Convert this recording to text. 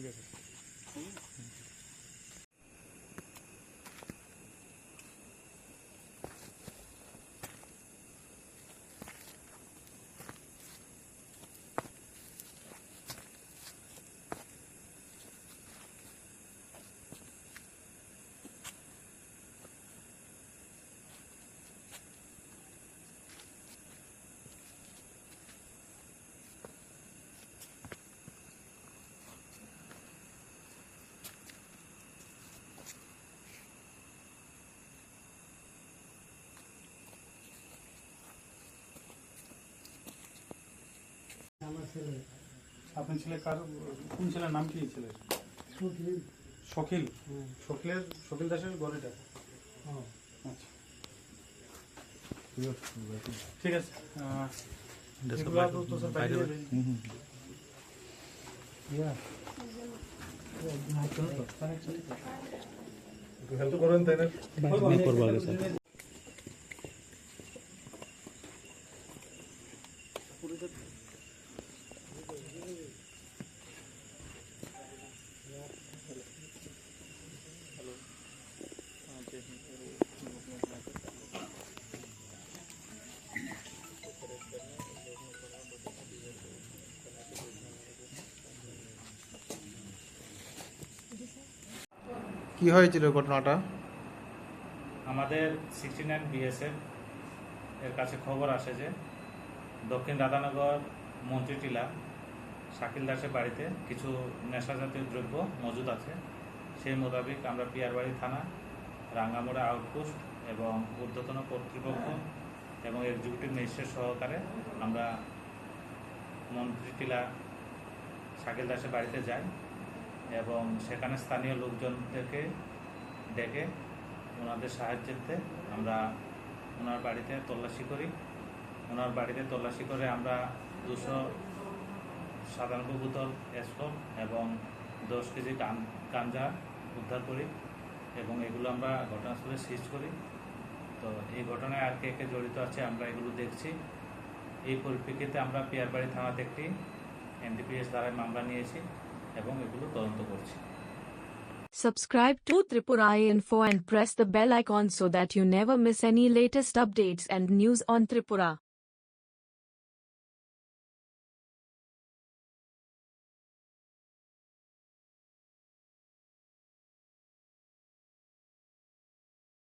焦げる。ছেলে। আপনার ছেলে কার কোন ছেলের নাম কি ছেলের? সুখী শকিল? হ্যাঁ। শকিলের দাসের গড়েটা হ্যাঁ আচ্ছা। ঠিক আছে হেল্প করেন তাই না? কি হয়েছিল ঘটনাটা? আমাদের সিক্সটি নাইন বিএসএফ এর কাছে খবর আসে যে, দক্ষিণ রাধানগর মন্ত্রী টিলা শাকিল দাসের বাড়িতে কিছু নেশা জাতীয় দ্রব্য মজুদ আছে। সেই মোতাবেক আমরা পিয়ারবাড়ি থানা, রাঙ্গামোড়া আউটপোস্ট এবং ঊর্ধ্বতন কর্তৃপক্ষ এবং এক্সিকিউটিভ ম্যাজিস্ট্রেট সহকারে আমরা মন্ত্রী টিলা শাকিল দাসের বাড়িতে যাই। এবং সেখানে স্থানীয় লোকজনদেরকে ডেকে ওনাদের সাহায্যেতে আমরা ওনার বাড়িতে তল্লাশি করি। ওনার বাড়িতে তল্লাশি করে আমরা দুশো সাতানব্বই বোতল এসফল এবং দশ কেজি গাঞ্জা উদ্ধার করি এবং এগুলো আমরা ঘটনাস্থলে সিজ করি। তো এই ঘটনায় আর কে কে জড়িত আছে আমরা এগুলো দেখছি। এই পরিপ্রেক্ষিতে আমরা পিয়ারবাড়ি থানাতে একটি এনডিপিএস দ্বারায় মামলা নিয়েছি। এবং এগুলো তদন্ত করছি Subscribe to Tripura Info and press the bell icon so that you never miss any latest updates and news on Tripura.